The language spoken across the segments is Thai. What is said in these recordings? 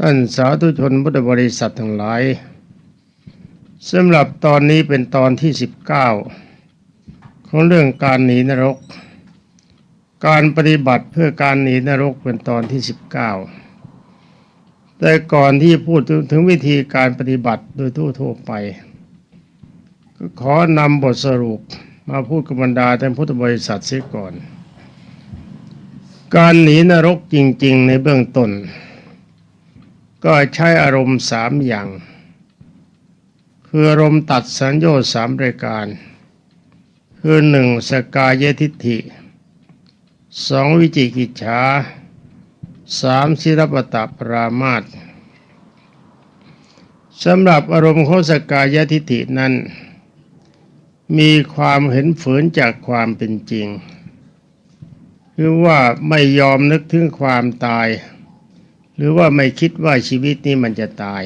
ท่านสาธุชนพุทธบริษัททั้งหลายสำหรับตอนนี้เป็นตอนที่สิบเก้าของเรื่องการหนีนรก การปฏิบัติเพื่อการหนีนรกเป็นตอนที่สิบเก้าแต่ก่อนที่พูดถึงวิธีการปฏิบัติโดยทั่วๆไป ก็ขอนำบทสรุปมาพูดกับบรรดาท่านพุทธบริษัทเสียก่อน การหนีนรกจริง ๆ ในเบื้องต้น ก็ใช้อารมณ์สามอย่าง คืออารมณ์ตัดสัญญาสามรายการ คือหนึ่งสกายทิฏฐิสองวิจิกิจฉาสามศิรปตปรามาตสำหรับอารมณ์ของสกายทิฏฐินั้น มีความเห็นฝืนจากความเป็นจริง คือว่าไม่ยอมนึกถึงความตาย รือว่าไม่คิดว่าชีวิตนี้มันจะตาย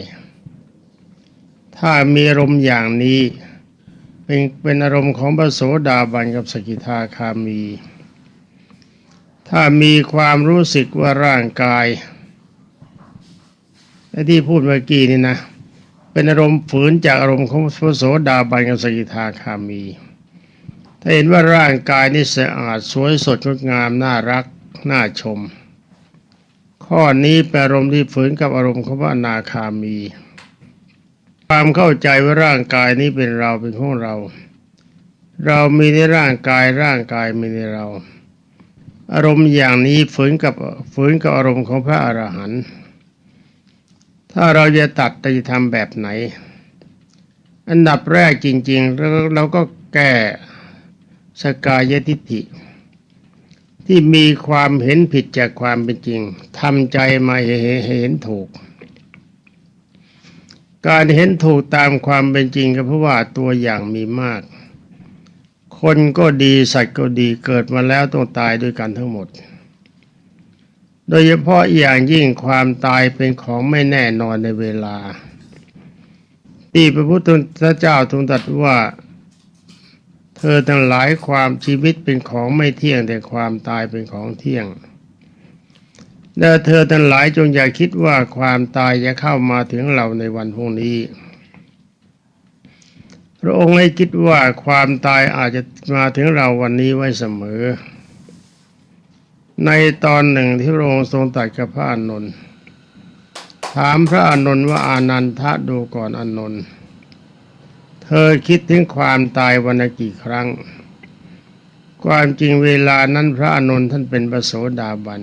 ถ้ามีอารมณ์อย่างนี้ เป็นเป็นอารมณ์ของพระโสดาบันกับสกิทาคามี ถ้ามีความรู้สึกว่าร่างกายไอ้ที่พูดเมื่อกี้นี่นะเป็นอารมณ์ฝืนจากอารมณ์ของพระโสดาบันกับสกิทาคามี ถ้าเห็นว่าร่างกายนี่สะอาดสวยสดงดงามน่ารัก น่าชม ข้อนี้เป็นอารมณ์ที่ฝืนกับอารมณ์ของพระอนาคามี ความเข้าใจว่าร่างกายนี้เป็นเราเป็นของเรา เรามีในร่างกายร่างกายมีในเรา อารมณ์อย่างนี้ฝืนกับฝืนกับอารมณ์ของพระอรหันต์ถ้าเราจะตัดจะทำแบบไหน อันดับแรกจริงๆเราเราก็แก้สกายทิฏฐิ ที่มีความเห็นผิดจากความเป็นจริงทำใจมาเห็นถูก การเห็นถูกตามความเป็นจริงก็เพราะว่าตัวอย่างมีมาก คนก็ดีสัตว์ก็ดีเกิดมาแล้วต้องตายด้วยกันทั้งหมด โดยเฉพาะอย่างยิ่งความตายเป็นของไม่แน่นอนในเวลา ที่พระพุทธเจ้าทรงตรัสว่า เธอทั้งหลายความชีวิตเป็นของไม่เที่ยงแต่ความตายเป็นของเที่ยงและเธอทั้งหลายจงอย่าคิดว่าความตายจะเข้ามาถึงเราในวันพรุ่งนี้ พระองค์ให้คิดว่าความตายอาจจะมาถึงเราวันนี้ไว้เสมอ ในตอนหนึ่งที่พระองค์ทรงตรัสกับพระอานนท์ถามพระอานนท์ว่าอานันทะดูก่อนอานนท์ เธอคิดถึงความตายวันกี่ครั้ง ความจริงเวลานั้นพระอานนท่านเป็นพระโสดาบัน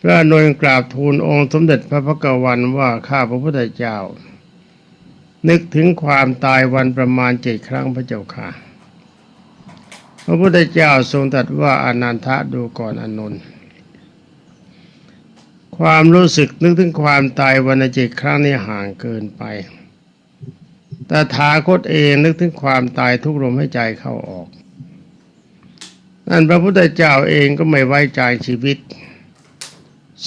พระอานนกราบทูลองค์สมเด็จพระพักวันว่าข้าพระพุทธเจ้า นึกถึงความตายวันประมาณเจ็ดครั้งพระเจ้าค่ะ พระพุทธเจ้าทรงตรัสว่าอนันทะดูก่อนอานนความรู้สึกนึกถึงความตายวันเจ็ดครั้งนี้ห่างเกินไป ต่ถาคตเองนึกถึงความตายทุกลมหายใจเข้าออก นั่นพระพุทธเจ้าเองก็ไม่ไว้ใจชีวิต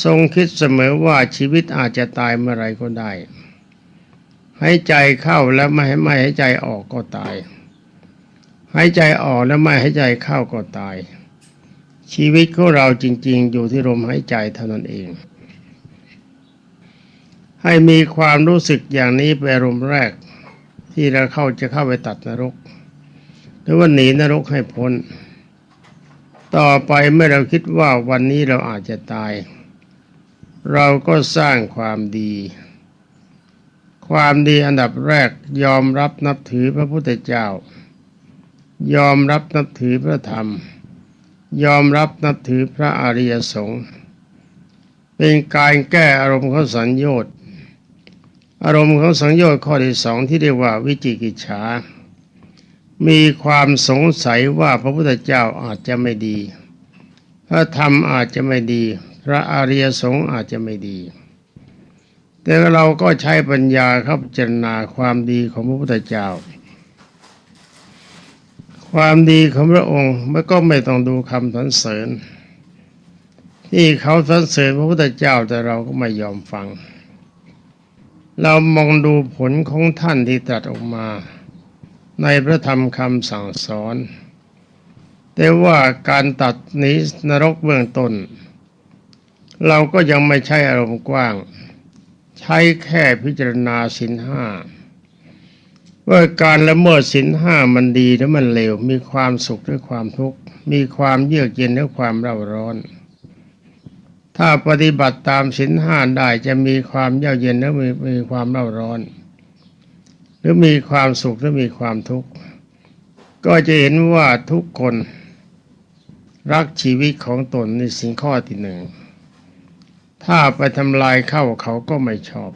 ทรงคิดเสมอว่าชีวิตอาจจะตายเมื่อไรก็ได้หายใจเข้าแล้วไม่ให้ไม่หายใจออกก็ตายหายใจออกแล้วไม่หายใจเข้าก็ตาย ชีวิตของเราจริง ๆ อยู่ที่ลมหายใจเท่านั้นเองให้มีความรู้สึกอย่างนี้เป็นอารมณ์แรก ที่เราเข้าจะเข้าไปตัดนรก หรือว่าหนีนรกให้พ้น ต่อไปเมื่อเราคิดว่าวันนี้เราอาจจะตาย เราก็สร้างความดี ความดีอันดับแรกยอมรับนับถือพระพุทธเจ้า ยอมรับนับถือพระธรรม ยอมรับนับถือพระอริยสงฆ์เป็นการแก้อารมณ์ข้อสัญญต์ อารมณ์ของสัญญต์ข้อที่สองที่เรียกว่าวิจิกิจฉา มีความสงสัยว่าพระพุทธเจ้าอาจจะไม่ดี พระธรรมอาจจะไม่ดี พระอริยสงฆ์อาจจะไม่ดี แต่เราก็ใช้ปัญญาเข้าพิจารณาความดีของพระพุทธเจ้า ความดีของพระองค์มันก็ไม่ต้องดูคำสรรเสริญ ที่เขาสรรเสริญพระพุทธเจ้าแต่เราก็ไม่ยอมฟัง เรามองดูผลของท่านที่ตรัสออกมา ในพระธรรมคำสั่งสอน แต่ว่าการตัดนี้นรกเบื้องต้น เราก็ยังไม่ใช้อารมณ์กว้าง ใช้แค่พิจารณาสินห้าว่าการละเมิดสินห้ามันดีหรือมันเลว มีความสุขหรือความทุกข์ มีความเยือกเย็นหรือความเร่าร้อน ถ้าปฏิบัติตามสินห้าได้จะมีความเยือกเย็นหรือมีมีความเร่าร้อน หรือมีความสุขหรือมีความทุกข์ ก็จะเห็นว่าทุกคนรักชีวิตของตนในสิ่งข้อที่หนึ่ง ถ้าไปทำลายเข้าเขาก็ไม่ชอบ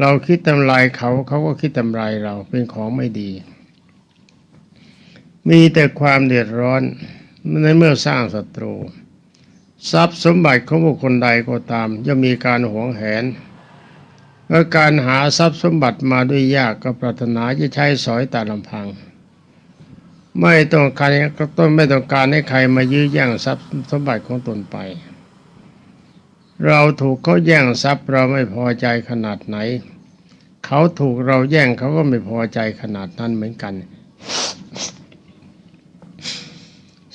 เราคิดทำลายเขาเขาก็คิดทำลายเราเป็นของไม่ดี มีแต่ความเดือดร้อนในเมื่อสร้างศัตรู ทรัพย์สมบัติของบุคคลใดก็ตามย่อมมีการหวงแหนและการหาทรัพย์สมบัติมาด้วยยากก็ปรารถนาจะใช้สอยต่ลำพัง ไม่ต้องการก็ต้นไม่ต้องการให้ใครมายื้อแย่งทรัพย์สมบัติของตนไป เราถูกเขาแย่งทรัพย์เราไม่พอใจขนาดไหน เขาถูกเราแย่งเขาก็ไม่พอใจขนาดนั้นเหมือนกัน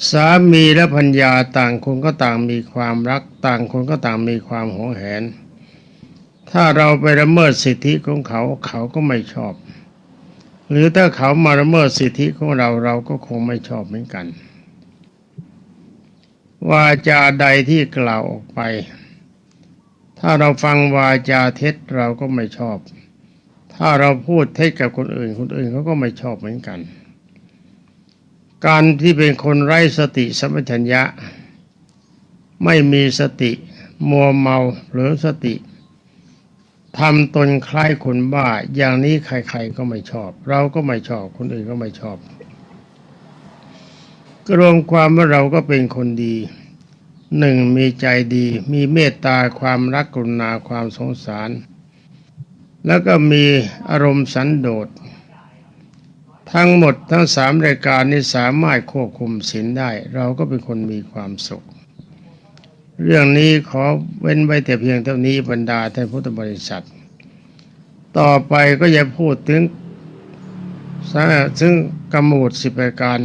สามีและพัญญาต่างคนก็ต่างมีความรัก ต่างคนก็ต่างมีความหวงแหน ถ้าเราไปละเมิดสิทธิของเขาเขาก็ไม่ชอบ หรือถ้าเขามาละเมิดสิทธิของเราเราก็คงไม่ชอบเหมือนกันวาจาใดที่กล่าวออกไป ถ้าเราฟังวาจาเท็จเราก็ไม่ชอบ ถ้าเราพูดเท็จกับคนอื่นคนอื่นเขาก็ไม่ชอบเหมือนกัน การที่เป็นคนไร้สติสัมปชัญญะ ไม่มีสติมัวเมาหรือสติทำตนคล้ายคนบ้า อย่างนี้ใครๆก็ไม่ชอบ เราก็ไม่ชอบ คนอื่นก็ไม่ชอบก็รวมความว่าเราก็เป็นคนดีหนึ่งมีใจดี มีเมตตาความรักกรุณาความสงสาร แล้วก็มีอารมณ์สันโดษ ทั้งหมดทั้งสามรายการนี้สามารถควบคุมศีลได้ เราก็เป็นคนมีความสุข เรื่องนี้ขอเว้นไว้แต่เพียงเท่านี้บรรดาท่านพุทธบริษัท ต่อไปก็จะพูดถึงซึ่งกรรมบทสิบรายการ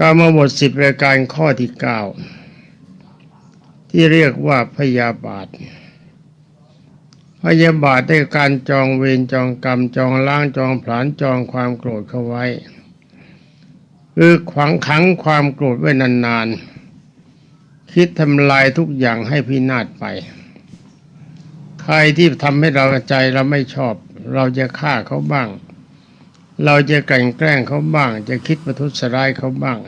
กรรมบทสิบรายการข้อที่เก้าที่เรียกว่าพยาบาท พยาบาทได้การจองเวรจองกรรมจองล้างจองผลาญจองความโกรธเข้าไว้คือขวางขังความโกรธไว้นานๆ คิดทำลายทุกอย่างให้พินาศไป ใครที่ทำให้เราใจเราไม่ชอบ เราจะฆ่าเขาบ้าง เราจะกลั่นแกล้งเขาบ้าง จะคิดประทุษร้ายเขาบ้าง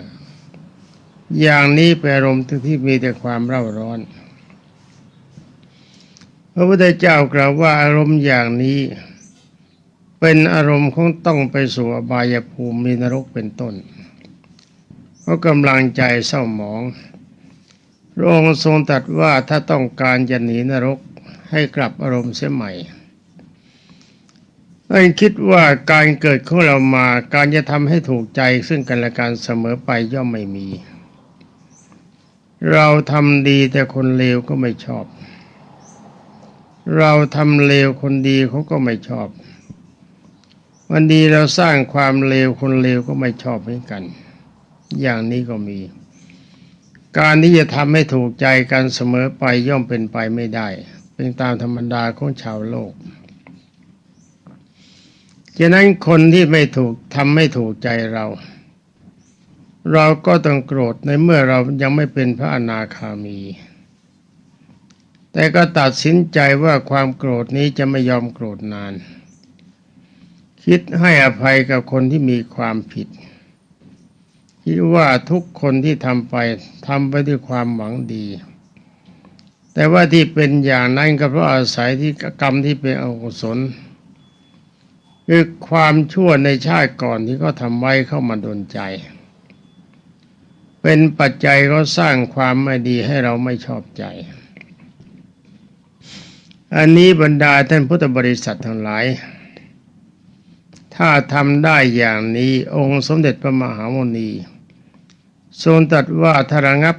อย่างนี้เป็นอารมณ์ที่มีแต่ความเร่าร้อน พระพุทธเจ้ากล่าวว่าอารมณ์อย่างนี้ เป็นอารมณ์ของต้องไปสู่อบายภูมิมีนรกเป็นต้น เพราะกำลังใจเศร้าหมองพระองค์ทรงตรัสว่าถ้าต้องการจะหนีนรกให้กลับอารมณ์เสียใหม่ให้คิดว่าการเกิดของเรามาการจะทำให้ถูกใจซึ่งกันและกันเสมอไปย่อมไม่มี เราทำดีแต่คนเลวก็ไม่ชอบ เราทำเลวคนดีเขาก็ไม่ชอบ วันดีเราสร้างความเลวคนเลวก็ไม่ชอบเหมือนกัน อย่างนี้ก็มี การที่จะทำให้ถูกใจกันเสมอไปย่อมเป็นไปไม่ได้ เป็นตามธรรมดาของชาวโลกฉะนั้นคนที่ไม่ถูกทำไม่ถูกใจเรา เราก็ต้องโกรธในเมื่อเรายังไม่เป็นพระอนาคามี แต่ก็ตัดสินใจว่าความโกรธนี้จะไม่ยอมโกรธนาน คิดให้อภัยกับคนที่มีความผิด คิดว่าทุกคนที่ทำไปทำไปด้วยความหวังดี แต่ว่าที่เป็นอย่างนั้นก็เพราะอาศัยที่กรรมที่เป็นอกุศลคือความชั่วในชาติก่อนที่เขาทำไว้เข้ามาโดนใจ เป็นปัจจัยเขาสร้างความไม่ดีให้เราไม่ชอบใจ อันนี้บรรดาท่านพุทธบริษัททั้งหลาย ถ้าทำได้อย่างนี้องค์สมเด็จพระมหาโมนีทรงตรัสว่าถ้าระงับ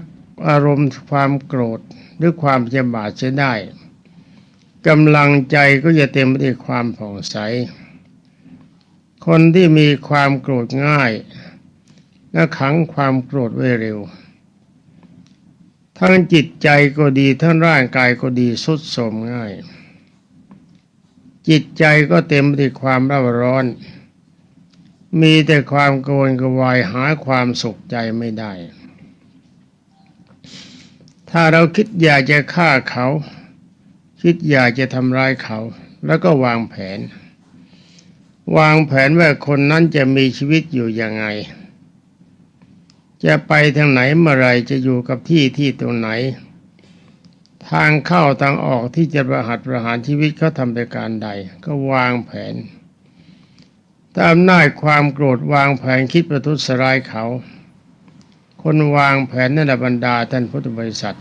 อารมณ์ความโกรธหรือความเจ็บบาดเสียได้กำลังใจก็จะเต็มไปด้วยความผ่องใส คนที่มีความโกรธง่ายและขังความโกรธไว้เร็ว ทั้งจิตใจก็ดีทั้งร่างกายก็ดีสุดโทมง่าย จิตใจก็เต็มไปด้วยความเร่าร้อน มีแต่ความโกรนกระวายหาความสุขใจไม่ได้ ถ้าเราคิดอยากจะฆ่าเขา คิดอยากจะทำร้ายเขา แล้วก็วางแผน วางแผนว่าคนนั้นจะมีชีวิตอยู่ยังไง จะไปทางไหนเมื่อไรจะอยู่กับที่ที่ตรงไหน ทางเข้าทางออกที่จะประหัตประหารชีวิตเขาทำไปการใด ก็วางแผนตามหน้าความโกรธวางแผนคิดประทุษร้ายเขา คนวางแผนนั่นแหละบรรดาท่านพุทธบริษัท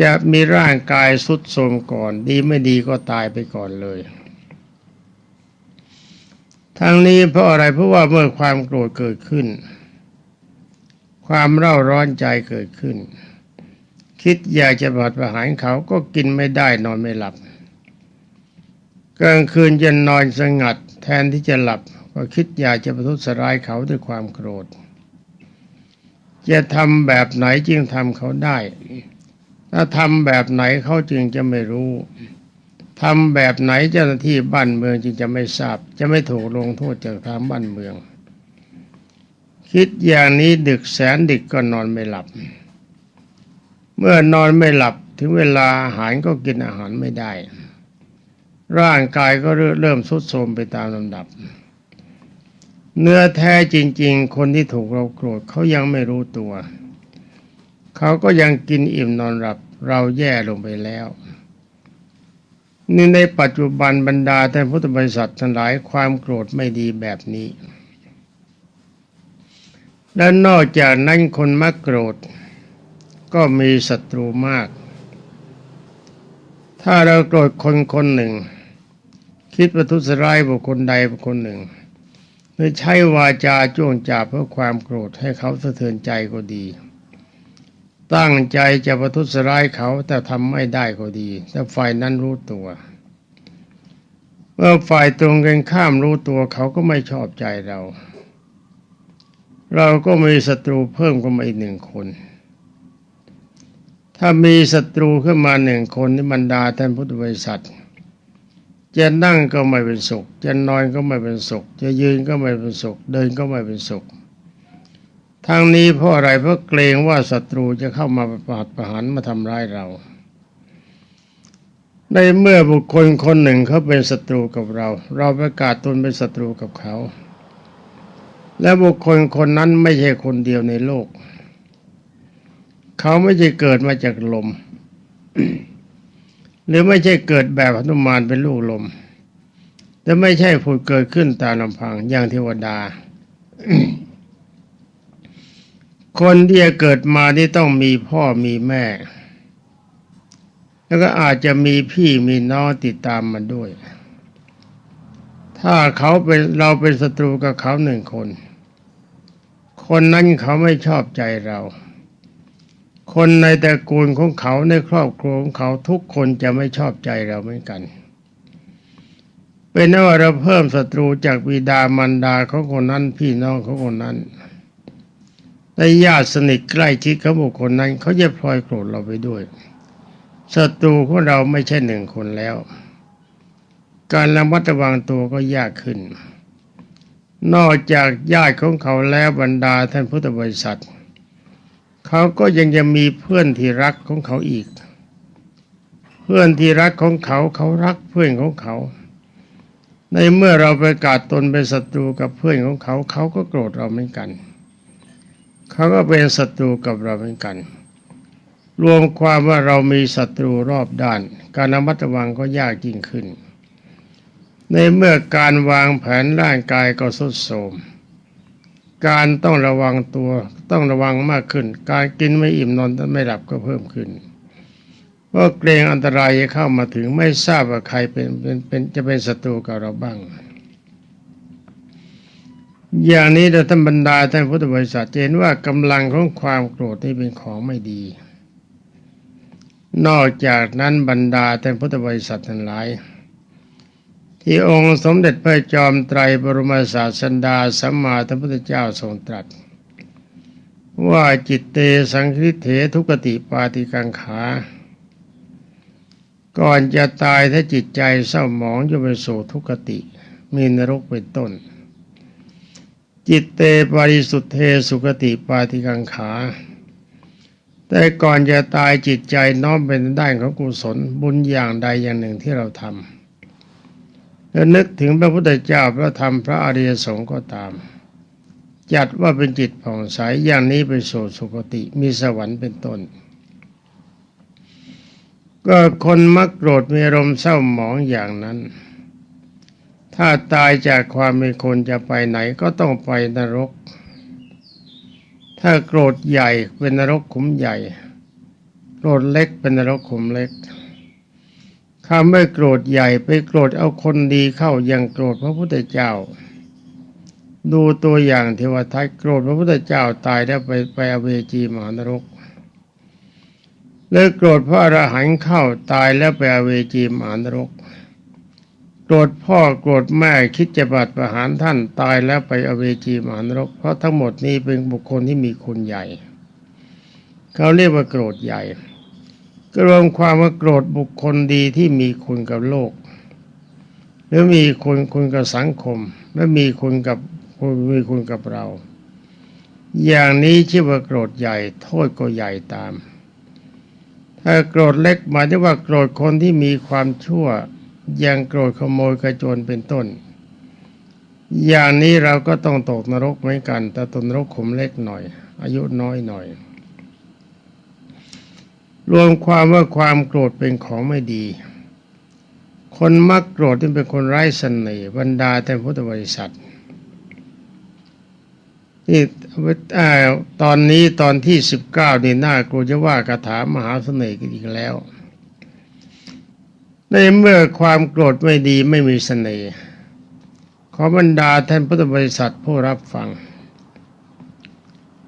จะมีร่างกายสุดโทรมก่อน ดีไม่ดีก็ตายไปก่อนเลยทั้งนี้เพราะอะไรเพราะว่าเมื่อความโกรธเกิดขึ้น ความเร่าร้อนใจเกิดขึ้น คิดอยากจะบาดประหารเขาก็กินไม่ได้นอนไม่หลับกลางคืนจะนอนสงัด แทนที่จะหลับ ก็คิดอยากจะประทุษร้ายเขาด้วยความโกรธ จะทำแบบไหนจึงทำเขาได้ ถ้าทำแบบไหนเขาจึงจะไม่รู้ทำแบบไหนเจ้าหน้าที่บ้านเมืองจึงจะไม่ทราบ จะไม่ถูกลงโทษจากทางบ้านเมือง คิดอย่างนี้ดึกแสนดึกก็นอนไม่หลับ เมื่อนอนไม่หลับถึงเวลาอาหารก็กินอาหารไม่ได้ ร่างกายก็เริ่มทรุดโทรมไปตามลำดับ เนื้อแท้จริง ๆ คนที่ถูกเราโกรธเขายังไม่รู้ตัว เขาก็ยังกินอิ่มนอนหลับเราแย่ลงไปแล้วนี่ในปัจจุบันบรรดาท่านพุทธบริษัททั้งหลายความโกรธไม่ดีแบบนี้ และนอกจากนั้นคนมักโกรธ ก็มีศัตรูมาก ถ้าเราโกรธคนคนหนึ่ง คิดประทุษร้ายบุคคลใดบุคคลหนึ่งหรือใช้วาจาจ้วงจาบเพื่อความโกรธให้เขาสะเทือนใจก็ดี ตั้งใจจะประทุษร้ายเขาแต่ทำไม่ได้ก็ดีแต่ฝ่ายนั้นรู้ตัวเมื่อฝ่ายตรงกันข้ามรู้ตัวเขาก็ไม่ชอบใจเรา เราก็มีศัตรูเพิ่มขึ้นมาอีกหนึ่งคน ถ้ามีศัตรูขึ้นมาหนึ่งคนนี่บรรดาท่านพุทธบริษัทจะนั่งก็ไม่เป็นสุข จะนอนก็ไม่เป็นสุข จะยืนก็ไม่เป็นสุข เดินก็ไม่เป็นสุข ทั้งนี้เพราะอะไรเพราะเกรงว่าศัตรูจะเข้ามาประหัตประหารมาทำร้ายเรา ในเมื่อบุคคลคนหนึ่งเขาเป็นศัตรูกับเรา เราประกาศตนเป็นศัตรูกับเขา และบุคคลคนนั้นไม่ใช่คนเดียวในโลก เขาไม่ใช่เกิดมาจากลม หรือไม่ใช่เกิดแบบหนุมานเป็นลูกลม แต่ไม่ใช่ผุดเกิดขึ้นตามลำพังอย่างเทวดา คนที่จะเกิดมาที่ต้องมีพ่อมีแม่ แล้วก็อาจจะมีพี่มีน้องติดตามมาด้วยถ้าเขาเป็นเราเป็นศัตรูกับเขาหนึ่งคน คนนั้นเขาไม่ชอบใจเรา คนในตระกูลของเขาในครอบครัวของเขาทุกคนจะไม่ชอบใจเราเหมือนกัน เป็นว่าเราเพิ่มศัตรูจากบิดามารดาของคนนั้นพี่น้องของคนนั้นและญาติสนิทใกล้ชิดของบุคคลนั้น เขาจะพลอยโกรธเราไปด้วยศัตรูของเราไม่ใช่หนึ่งคนแล้ว การระมัดระวังตัวก็ยากขึ้น นอกจากญาติของเขาแล้วบรรดาท่านพุทธบริษัท เขาก็ยังจะมีเพื่อนที่รักของเขาอีก เพื่อนที่รักของเขาเขารักเพื่อนของเขา ในเมื่อเราประกาศตนเป็นศัตรูกับเพื่อนของเขา เขาก็โกรธเราเหมือนกัน เขาก็เป็นศัตรูกับเราเหมือนกัน รวมความว่าเรามีศัตรูรอบด้าน การระมัดระวังก็ยากยิ่งขึ้น ในเมื่อการวางแผนร่างกายก็สุดโทรมการต้องระวังตัวต้องระวังมากขึ้น การกินไม่อิ่มนอนไม่หลับก็เพิ่มขึ้นเพราะเกรงอันตรายจะเข้ามาถึงไม่ทราบว่าใครเป็นเป็นเป็นจะเป็นศัตรูกับเราบ้าง อย่างนี้เราท่านบรรดาท่านพุทธบริษัทเห็นว่ากำลังของความโกรธนี่เป็นของไม่ดี นอกจากนั้นบรรดาท่านพุทธบริษัททั้งหลาย ที่องค์สมเด็จพระจอมไตรบรมศาสดาสัมมาสัมพุทธเจ้าทรงตรัส ว่าจิตเตสังคิเถทุกติปาติกังขา ก่อนจะตายถ้าจิตใจเศร้าหมองจะไปสู่ทุกติ มีนรกเป็นต้น จิตเตปาริสุทธเทสุกติปาติกังขาแต่ก่อนจะตายจิตใจน้อมเป็นด้านของกุศลบุญอย่างใดอย่างหนึ่งที่เราทำ แล้วนึกถึงพระพุทธเจ้าพระธรรมพระอริยสงฆ์ก็ตาม จัดว่าเป็นจิตผ่องใสอย่างนี้ไปสู่สุคติมีสวรรค์เป็นต้น ก็คนมักโกรธมีอารมณ์เศร้าหมองอย่างนั้น ถ้าตายจากความเป็นคนจะไปไหนก็ต้องไปนรก ถ้าโกรธใหญ่เป็นนรกขุมใหญ่โกรธเล็กเป็นนรกขุมเล็ก คำไม่โกรธใหญ่ไปโกรธเอาคนดีเข้ายังโกรธพระพุทธเจ้า ดูตัวอย่างเทวทัตโกรธพระพุทธเจ้าตายแล้วไปไปอเวจีมหานรกเลยโกรธพระอรหันต์เข้าตายแล้วไปอเวจีมหานรก โกรธพ่อโกรธแม่คิดจะบัดประหารท่านตายแล้วไปอเวจีมหานรก เพราะทั้งหมดนี้เป็นบุคคลที่มีคุณใหญ่ เขาเรียกว่าโกรธใหญ่ ก็รวมความว่าโกรธบุคคลดีที่มีคุณกับโลก หรือมีคุณคุณกับสังคม และมีคุณกับมีคุณกับเรา อย่างนี้ชื่อว่าโกรธใหญ่ โทษก็ใหญ่ตาม ถ้าโกรธเล็กหมายถึงว่าโกรธคนที่มีความชั่วอย่างโกรธขโมยกระโจนเป็นต้น อย่างนี้เราก็ต้องตกนรกเหมือนกัน แต่ตนรกขมเล็กหน่อย อายุน้อยหน่อย รวมความว่าความโกรธเป็นของไม่ดี คนมักโกรธที่เป็นคนไร้เสน่ห์บรรดาแต่พุทธบริษัทนี่ตอนนี้ตอนที่สิบเก้านี่น่ากลัวจะว่าคาถามหาเสน่ห์กันอีกแล้ว ในเมื่อความโกรธไม่ดีไม่มีเสน่ห์ขอบรรดาท่านพุทธบริษัทผู้รับฟัง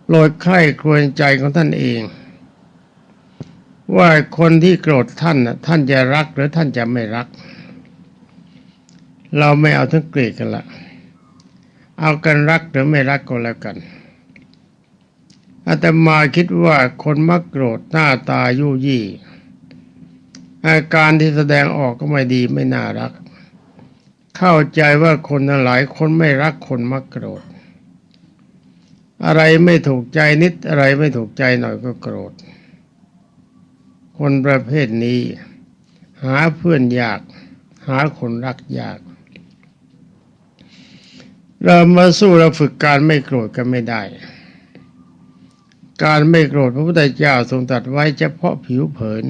โปรดใคร่ครวญใจของท่านเอง ว่าคนที่โกรธท่านน่ะท่านจะรักหรือท่านจะไม่รัก เราไม่เอาทั้งเกลียดกันละเอากันรักหรือไม่รักก็แล้วกันอาตมาคิดว่าคนมักโกรธหน้าตายุ่ยี่อาการที่แสดงออกก็ไม่ดีไม่น่ารัก เข้าใจว่าคนหลายคนไม่รักคนมักโกรธ อะไรไม่ถูกใจนิดอะไรไม่ถูกใจหน่อยก็โกรธ คนประเภทนี้ หาเพื่อนยาก หาคนรักยาก เรามาสู้เราฝึกการไม่โกรธกันไม่ได้ การไม่โกรธพระพุทธเจ้าทรงตรัสไว้เฉพาะผิวเผิน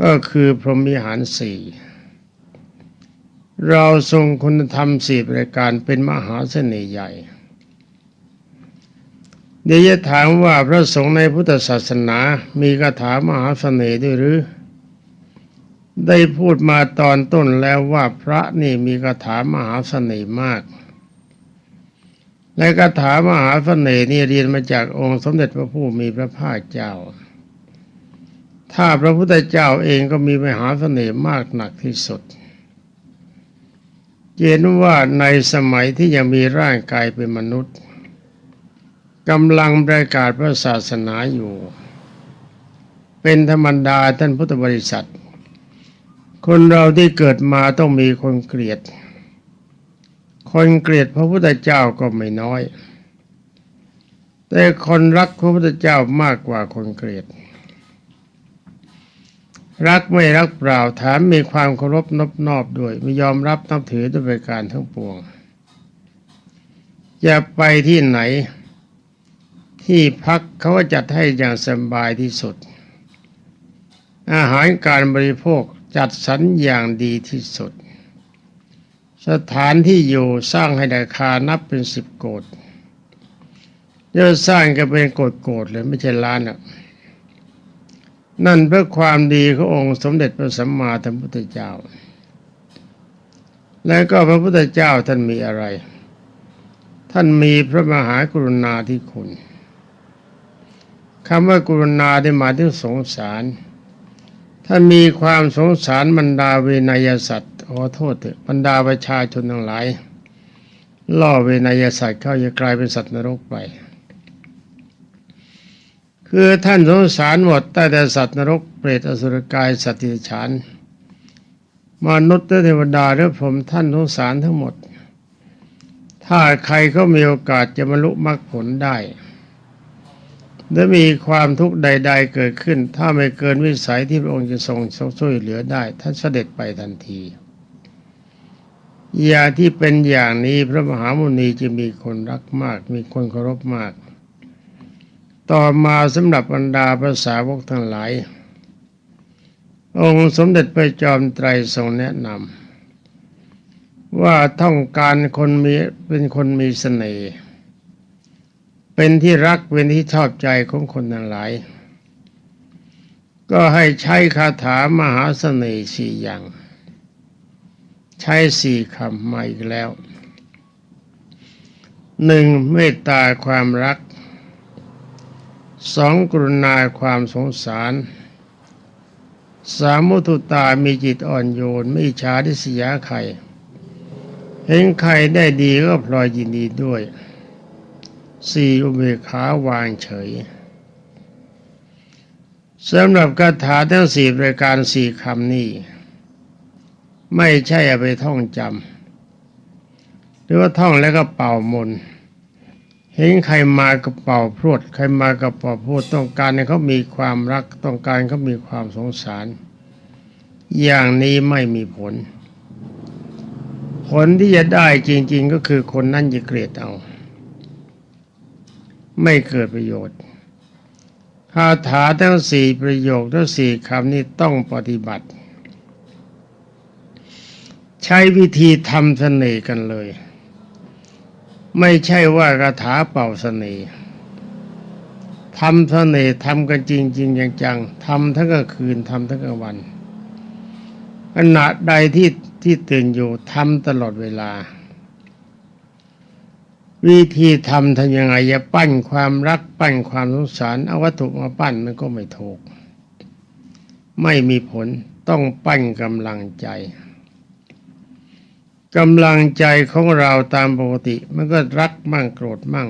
ก็คือพรหมิหารสี่เราทรงคุณธรรมสี่ประการเป็นมหาเสน่ห์ใหญ่ เดี๋ยวจะถามว่าพระสงฆ์ในพุทธศาสนา มีคาถามหาเสน่ห์ด้วยหรือ ได้พูดมาตอนต้นแล้วว่าพระนี่มีคาถามหาเสน่ห์มาก และคาถามหาเสน่ห์นี่เรียนมาจากองค์สมเด็จพระผู้มีพระภาคเจ้า ถ้าพระพุทธเจ้าเองก็มีมหาเสน่ห์มากหนักที่สุดเห็นว่าในสมัยที่ยังมีร่างกายเป็นมนุษย์ กำลังประกาศพระศาสนาอยู่ เป็นธรรมดาท่านพุทธบริษัท คนเราที่เกิดมาต้องมีคนเกลียด คนเกลียดพระพุทธเจ้าก็ไม่น้อย แต่คนรักพระพุทธเจ้ามากกว่าคนเกลียด รักไม่รักเปล่าถามมีความเคารพนอบนอบด้วยไม่ยอมรับนับถือด้วยการทั้งปวงจะไปที่ไหน ที่พักเขาจัดให้อย่างสบายที่สุด อาหารการบริโภคจัดสรรอย่างดีที่สุด สถานที่อยู่สร้างให้ราคานับเป็นสิบโกดเดี๋ยวสร้างก็เป็นโกดโกดเลยไม่ใช่ล้านอะนั่นเพื่อความดีขององค์สมเด็จพระสัมมาสัมพุทธเจ้า แล้วก็พระพุทธเจ้าท่านมีอะไร ท่านมีพระมหากรุณาธิคุณ คำว่ากรุณาได้หมายถึงสงสารท่านมีความสงสารบรรดาเวนยสัตว์ขอโทษเถอะบรรดาประชาชนทั้งหลาย ล่อเวนยสัตว์เข้าจะกลายเป็นสัตว์นรกไป คือท่านสงสารหมดตั้งแต่สัตว์นรกเปรตอสุรกายสัตว์ิฉานมนุษย์และเทวดาและพรหมท่านสงสารทั้งหมด ถ้าใครเขามีโอกาสจะบรรลุมรรคผลได้ และมีความทุกข์ใด ๆ เกิดขึ้น ถ้าไม่เกินวิสัยที่พระองค์จะทรงช่วยเหลือได้ท่านเสด็จไปทันทีอย่าที่เป็นอย่างนี้พระมหามุนีจะมีคนรักมาก มีคนเคารพมาก ต่อมาสำหรับบรรดาภาษาวกทั้งหลาย องค์สมเด็จพระจอมไตรทรงแนะนำว่าต้องการคนมีเป็นคนมีเสน่ห์ เป็นที่รักเป็นที่ชอบใจของคนทั้งหลาย ก็ให้ใช้คาถามหาเสน่ห์สี่อย่าง ใช้สี่คำมาอีกแล้วหนึ่งเมตตาความรักสองกรุณาความสงสารสามมุทุตามีจิตอ่อนโยนไม่อิจฉาทิษยาใครเห็นใครได้ดีก็พลอยยินดีด้วย สี่อุเบกขาวางเฉยสำหรับคาถาทั้งสี่รายการสี่คำนี้ ไม่ใช่เอาไปท่องจำหรือว่าท่องแล้วก็เป่ามน เห็นใครมากระเป๋าพรวด ใครมากระเป๋าพูดต้องการให้เขามีความรักต้องการเขามีความสงสาร อย่างนี้ไม่มีผล ผลที่จะได้จริง ๆ ก็คือคนนั้นจะเกลียดเอา ไม่เกิดประโยชน์คาถาทั้งสี่ประโยคทั้งสี่คำนี้ต้องปฏิบัติ ใช้วิธีทำเสน่ห์กันเลย ไม่ใช่ว่าคาถาเป่าเสน่ห์ทำเสน่ห์ทำกันจริงๆจังๆทำทั้งกลางคืนทำทั้งกลางวันขณะใดที่ที่ตื่นอยู่ทำตลอดเวลา วิธีทำทำยังไงอย่าปั้นความรักปั้นความสงสารเอาวัตถุมาปั้นมันก็ไม่ถูก ไม่มีผลต้องปั้นกำลังใจกำลังใจของเราตามปกติ มันก็รักบ้างโกรธบ้าง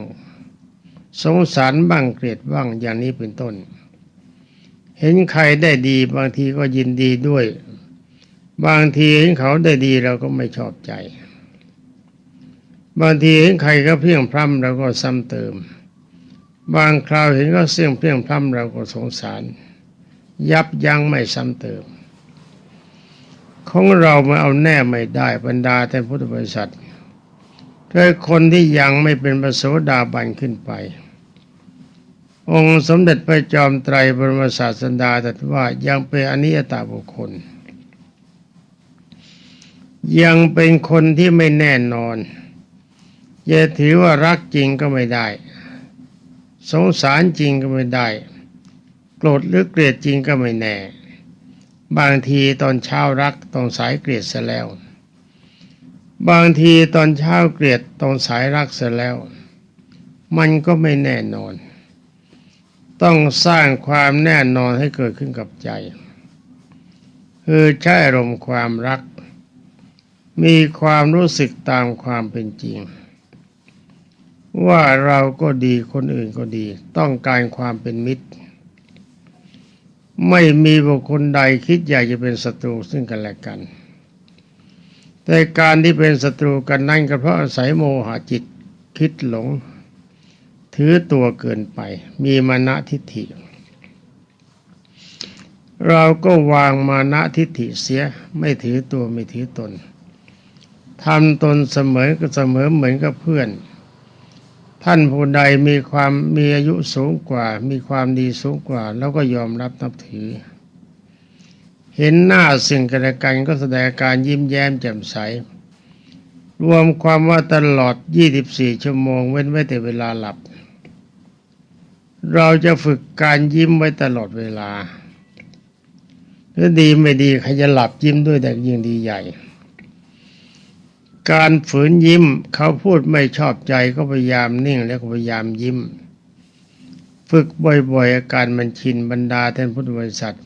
สงสารบ้างเกลียดบ้างอย่างนี้เป็นต้น เห็นใครได้ดีบางทีก็ยินดีด้วย บางทีเห็นเขาได้ดีเราก็ไม่ชอบใจ บางทีเห็นใครก็เพียงพร่ำเราก็ซ้ำเติม บางคราวเห็นก็เสี่ยงเพียงพร่ำเราก็สงสาร ยับยั้งไม่ซ้ำเติม ของเรามาเอาแน่ไม่ได้บรรดาแต่พุทธบริษัทโดยคนที่ยังไม่เป็นพระโสดาบันขึ้นไป องค์สมเด็จพระจอมไตรบรมศาสดาตรัสว่ายังเป็นอนิยตาบุคคล ยังเป็นคนที่ไม่แน่นอน อย่าถือว่ารักจริงก็ไม่ได้ สงสารจริงก็ไม่ได้ โกรธหรือเกลียดจริงก็ไม่แน่ บางทีตอนเช้ารักตอนสายเกลียดซะแล้ว บางทีตอนเช้าเกลียดตอนสายรักเสร็จแล้ว มันก็ไม่แน่นอน ต้องสร้างความแน่นอนให้เกิดขึ้นกับใจคือใช้อารมณ์ความรัก มีความรู้สึกตามความเป็นจริง ว่าเราก็ดีคนอื่นก็ดี ต้องการความเป็นมิตร ไม่มีบุคคลใดคิดอยากจะเป็นศัตรูซึ่งกันและกัน แต่การที่เป็นศัตรูกันนั่นก็เพราะอาศัยโมหะจิตคิดหลง ถือตัวเกินไป มีมานะทิฏฐิ เราก็วางมานะทิฏฐิเสียไม่ถือตัวไม่ถือตนทำตนเสมอก็เสมอเหมือนกับเพื่อน ท่านผู้ใดมีความมีอายุสูงกว่า มีความดีสูงกว่า แล้วก็ยอมรับนับถือ เห็นหน้าสิ่งกันและกันก็แสดงการยิ้มแย้มแจ่มใส รวมความว่าตลอด 24 ชั่วโมงเว้นไว้แต่เวลาหลับ เราจะฝึกการยิ้มไว้ตลอดเวลาถ้าดีไม่ดีใครจะหลับยิ้มด้วยแต่ยิ่งดีใหญ่ การฝืนยิ้ม เขาพูดไม่ชอบใจก็พยายามนิ่งแล้วก็พยายามยิ้ม ฝึกบ่อยๆ อาการมันชินบรรดาท่านพุทธบริษัท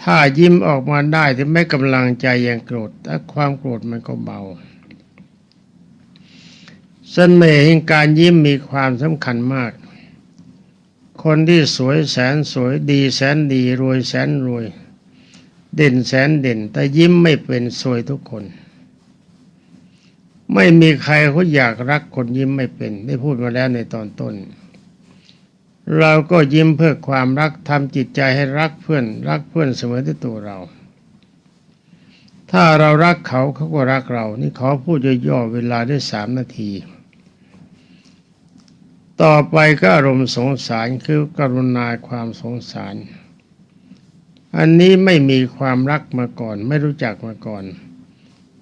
ถ้ายิ้มออกมาได้ที่ไม่กำลังใจยังโกรธถ้าความโกรธมันก็เบาเสน่ห์แห่งการยิ้มมีความสำคัญมาก คนที่สวยแสนสวยดีแสนดีรวยแสนรวย เด่นแสนเด่น แต่ยิ้มไม่เป็นสวยทุกคน ไม่มีใครเขาอยากรักคนยิ้มไม่เป็น ได้พูดมาแล้วในตอนต้น เราก็ยิ้มเพื่อความรักทำจิตใจให้รักเพื่อน รักเพื่อนเสมอที่ตัวเรา ถ้าเรารักเขาเขาก็รักเรา นี่ขอพูดย่อๆเวลาได้สามนาที ต่อไปก็อารมณ์สงสารคือกรุณาความสงสาร อันนี้ไม่มีความรักมาก่อน ไม่รู้จักมาก่อน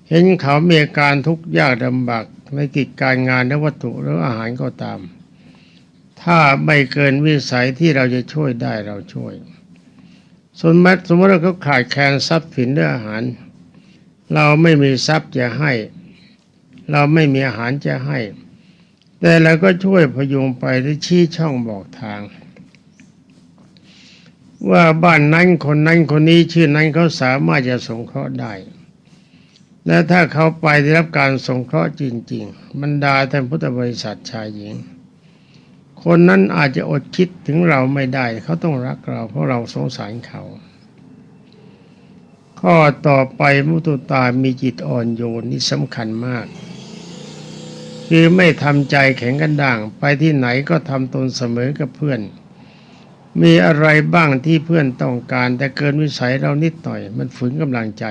เห็นเขามีอาการทุกข์ยากลำบากในกิจการงานและวัตถุหรืออาหารก็ตาม ถ้าไม่เกินวิสัยที่เราจะช่วยได้เราช่วย ส่วนแม้สมมติว่าเขาขาดแคลนทรัพย์สินหรืออาหาร เราไม่มีทรัพย์จะให้ เราไม่มีอาหารจะให้ แต่เราก็ช่วยพยุงไปหรือชี้ช่องบอกทางว่าบ้านนั้นคนนั้นคนนี้ชื่อนั้นเขาสามารถจะสงเคราะห์ได้ และถ้าเขาไปได้รับการสงเคราะห์จริง ๆ บรรดาท่านพุทธบริษัทชายหญิง คนนั้นอาจจะอดคิดถึงเราไม่ได้ เขาต้องรักเรา เพราะเราสงสารเขา ข้อต่อไปมุตุตามีจิตอ่อนโยนนี่สำคัญมาก คือไม่ทำใจแข็งกระด้าง ไปที่ไหนก็ทำตนเสมอกับเพื่อน มีอะไรบ้างที่เพื่อนต้องการ แต่เกินวิสัยเรานิดหน่อย มันฝืนกำลังใจ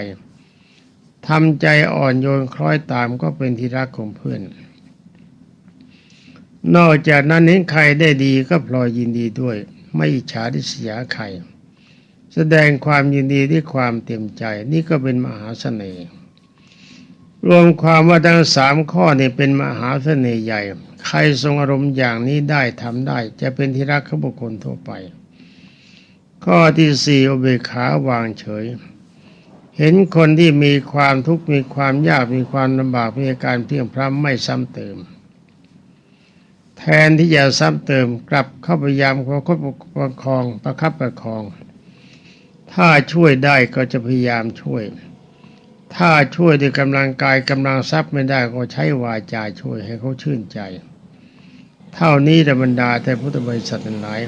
ทำใจอ่อนโยนคล้อยตามก็เป็นที่รักของเพื่อน นอกจากนั้นเห็นใครได้ดีก็พลอยยินดีด้วย ไม่อิจฉาริษยาใคร แสดงความยินดีด้วยความเต็มใจ นี่ก็เป็นมหาเสน่ห์รวมความว่าทั้งสามข้อนี่เป็นมหาเสน่ห์ใหญ่ ใครทรงอารมณ์อย่างนี้ได้ทำได้ จะเป็นที่รักของบุคคลทั่วไป ข้อที่สี่อเบขาวางเฉย เห็นคนที่มีความทุกข์มีความยากมีความลำบากมีอาการเพียงพร้ำไม่ซ้ำเติม แทนที่จะซ้ำเติมกลับเข้าพยายามประคับประคองประคับประคอง ถ้าช่วยได้ก็จะพยายามช่วย ถ้าช่วยด้วยกำลังกายกำลังทรัพย์ไม่ได้ก็ใช้วาจาช่วยให้เขาชื่นใจ เท่านี้ธรรมดาแต่พุทธบริษัทหลาย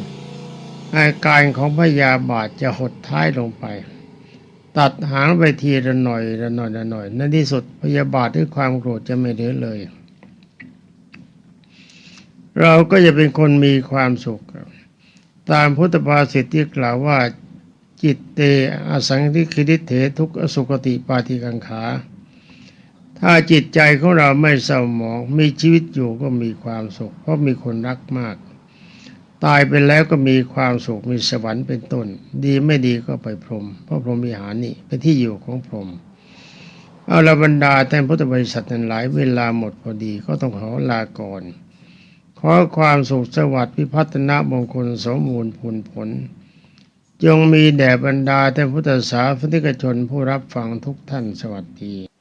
อาการของพยาบาทจะหดท้ายลงไป ตัดหางไปทีละหน่อยละหน่อยละหน่อยในที่สุดพยาบาทด้วยความโกรธจะไม่เหลือเลย เราก็จะเป็นคนมีความสุข ตามพุทธภาษิตที่กล่าวว่าจิตเตอสังคิคิริเถทุกอสุกติปาติกังขา ถ้าจิตใจของเราไม่เศร้าหมองมีชีวิตอยู่ก็มีความสุข เพราะมีคนรักมาก ตายไปแล้วก็มีความสุขมีสวรรค์เป็นต้น ดีไม่ดีก็ไปพรหมเพราะพรหมวิหารนี่เป็นที่อยู่ของพรหมเอาละบรรดาท่พุทธบริษัททั้งหลายเวลาหมดพอดีก็ต้องขอลาก่อน ขอความสุขสวัสดิ์พิพัฒนามงคลสมบูรณ์ผลผล จงมีแด่บรรดาท่พุทธศาสนิกชนผู้รับฟังทุกท่านสวัสดี